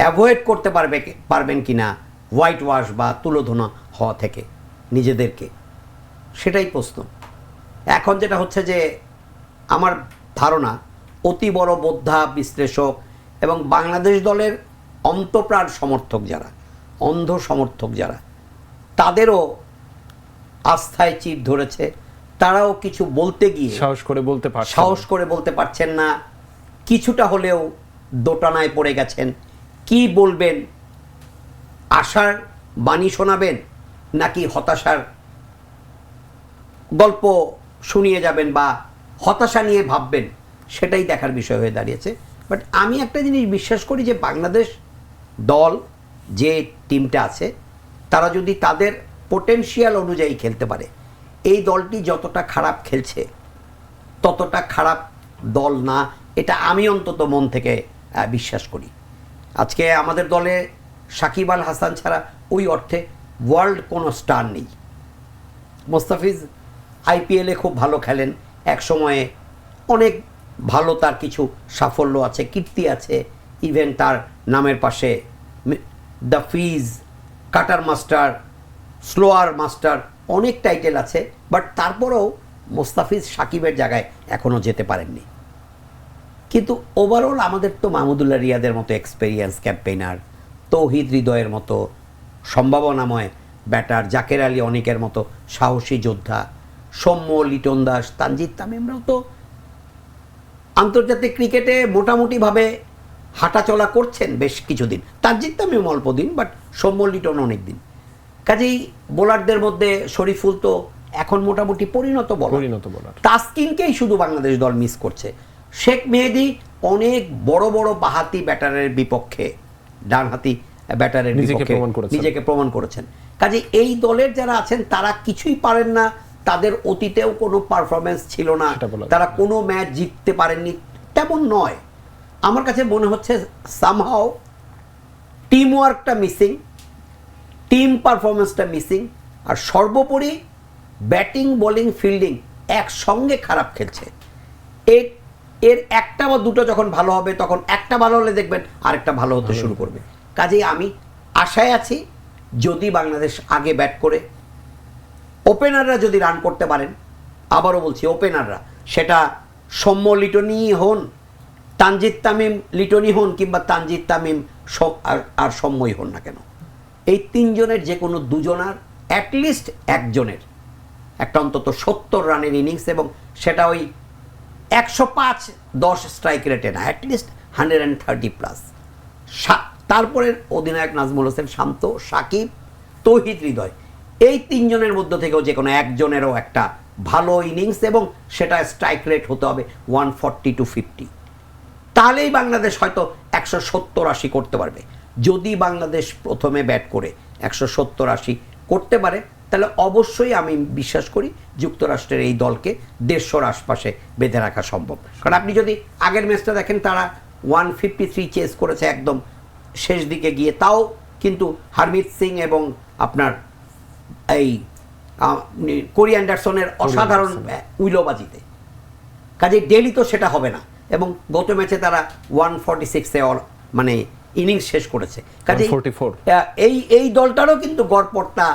Avoid করতে পারবে পারবেন কি না হোয়াইট ওয়াশ বা তুলোধনা হওয়া থেকে নিজেদেরকে। সেটাই প্রশ্ন। এখন যেটা হচ্ছে যে আমার ধারণা অতি বড় বোদ্ধা বিশ্লেষক এবং বাংলাদেশ দলের অন্তপ্রাণ সমর্থক যারা অন্ধ সমর্থক যারা তাদেরও আস্থায় চির ধরেছে। তারাও কিছু বলতে গিয়ে সাহস করে বলতে সাহস করে বলতে পারছেন না। কিছুটা হলেও দোটানায় পড়ে গেছেন। কি বলবেন? আশার বাণী শোনাবেন নাকি হতাশার গল্প শুনিয়ে যাবেন বা হতাশা নিয়ে ভাববেন? সেটাই দেখার বিষয় হয়ে দাঁড়িয়েছে। বাট আমি একটা জিনিস বিশ্বাস করি যে বাংলাদেশ দল, যে টিমটা আছে, তারা যদি তাদের পোটেনশিয়াল অনুযায়ী খেলতে পারে, এই দলটি যতটা খারাপ খেলছে, ততটা খারাপ দল না, এটা আমি অন্তত মন থেকে বিশ্বাস করি। আজকে আমাদের দলে সাকিব আল হাসান ছাড়া ওই অর্থে ওয়ার্ল্ড কোনো স্টার নেই। মোস্তাফিজ আইপিএলে খুব ভালো খেলেন। এক সময়ে অনেক ভালো তার কিছু সাফল্য আছে, কীর্তি আছে। ইভেন তার নামের পাশে the Fizz, cutter master, slower master অনেক টাইটেল আছে, বাট তারপরেও মোস্তাফিজ সাকিবের জায়গায় এখনও যেতে পারেননি। কিন্তু ওভারঅল আমাদের তো মাহমুদুল্লাহ রিয়াদের মতো এক্সপেরিয়েন্স ক্যাম্পেইনার তৌহিদ হৃদয়ের মতো সম্ভাবনাময় ব্যাটার জাকের আলী অনেকের মতো সাহসী যোদ্ধা সৌম্য লিটন দাস তানজিদ তামিমরাও তো আন্তর্জাতিক ক্রিকেটে মোটামুটিভাবে হাঁটাচলা করছেন বেশ কিছুদিন। তানজিদ তামিম অল্প দিন বাট সৌম্য লিটন অনেক দিন। কাজেই বোলারদের মধ্যে শরীফুল তো এখন মোটামুটি পরিণত বল পরিণত বোলার তাসকিনকেই শুধু বাংলাদেশ দল মিস করছে। শেখ মেহেদি অনেক বড় বড় বাহাতি ব্যাটারের বিপক্ষে ডানহাতি ব্যাটারের নিজেকে বিপক্ষে। নিজেকে প্রমাণ করেছেন। কাজে এই দলের যারা আছেন তারা কিছুই পারেন না তাদের অতীতেও কোনো পারফরমেন্স ছিল না তারা কোনো ম্যাচ জিততে পারেননি তেমন নয়। আমার কাছে মনে হচ্ছে সামহাও টিম ওয়ার্কটা মিসিং টিম পারফরমেন্সটা মিসিং আর সর্বোপরি ব্যাটিং বোলিং ফিল্ডিং একসঙ্গে খারাপ খেলছে। এর এর একটা বা দুটো যখন ভালো হবে তখন একটা ভালো হলে দেখবেন আরেকটা ভালো হতে শুরু করবে। কাজেই আমি আশায় আছি যদি বাংলাদেশ আগে ব্যাট করে ওপেনাররা যদি রান করতে পারেন আবারও বলছি ওপেনাররা সেটা সৌম্য লিটনি হন তানজিদ তামিম লিটনি হন কিংবা তানজিদ তামিম আর- আর সৌম্যই হন না কেন। এই তিনজনের যে কোনো দুজনার অ্যাটলিস্ট একজনের একটা অন্তত সত্তর রানের ইনিংস এবং সেটা ওই একশো পাঁচ দশ স্ট্রাইক রেটে না at least hundred and thirty plus তারপরে অধিনায়ক নাজমুল হোসেন, শান্ত, সাকিব, তৌহিদ হৃদয়। এই তিনজনের মধ্য থেকেও যে কোনো একজনেরও একটা ভালো ইনিংস এবং সেটা স্ট্রাইক রেট হতে হবে ওয়ান ফর্টি টু ফিফটি তাহলেই বাংলাদেশ হয়তো একশো সত্তর আশি করতে পারবে। যদি বাংলাদেশ প্রথমে ব্যাট করে একশো সত্তর আশি করতে পারে তাহলে অবশ্যই আমি বিশ্বাস করি যুক্তরাষ্ট্রের এই দলকে দেড়শোর আশপাশে বেঁধে রাখা সম্ভব। কারণ আপনি যদি আগের ম্যাচটা দেখেন তারা ওয়ান ফিফটি থ্রি চেস করেছে একদম শেষ দিকে গিয়ে। তাও কিন্তু হারমিত সিং এবং আপনার এই কোরি অ্যান্ডারসনের অসাধারণ উইলোবাজিতে। কাজে ডেলি তো সেটা হবে না এবং গত ম্যাচে তারা ওয়ান ফর্টি সিক্সে মানে ইনিংস শেষ করেছে। কাজে 144 এই এই দলটারও কিন্তু গড়পড়টা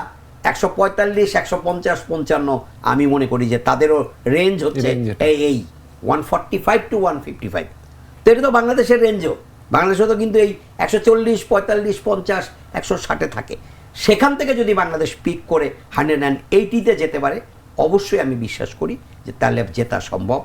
একশো পঁয়তাল্লিশ একশো পঞ্চাশ পঞ্চান্ন আমি মনে করি যে তাদেরও রেঞ্জ হচ্ছে এই এই one forty five to one fifty five তো এটা তো বাংলাদেশের রেঞ্জও বাংলাদেশও তো কিন্তু এই একশো চল্লিশ পঁয়তাল্লিশ পঞ্চাশ একশো ষাটে থাকে। সেখান থেকে যদি বাংলাদেশ পিক করে হান্ড্রেড অ্যান্ড এইটিতে যেতে পারে অবশ্যই আমি বিশ্বাস করি যে তাহলে জেতা সম্ভব।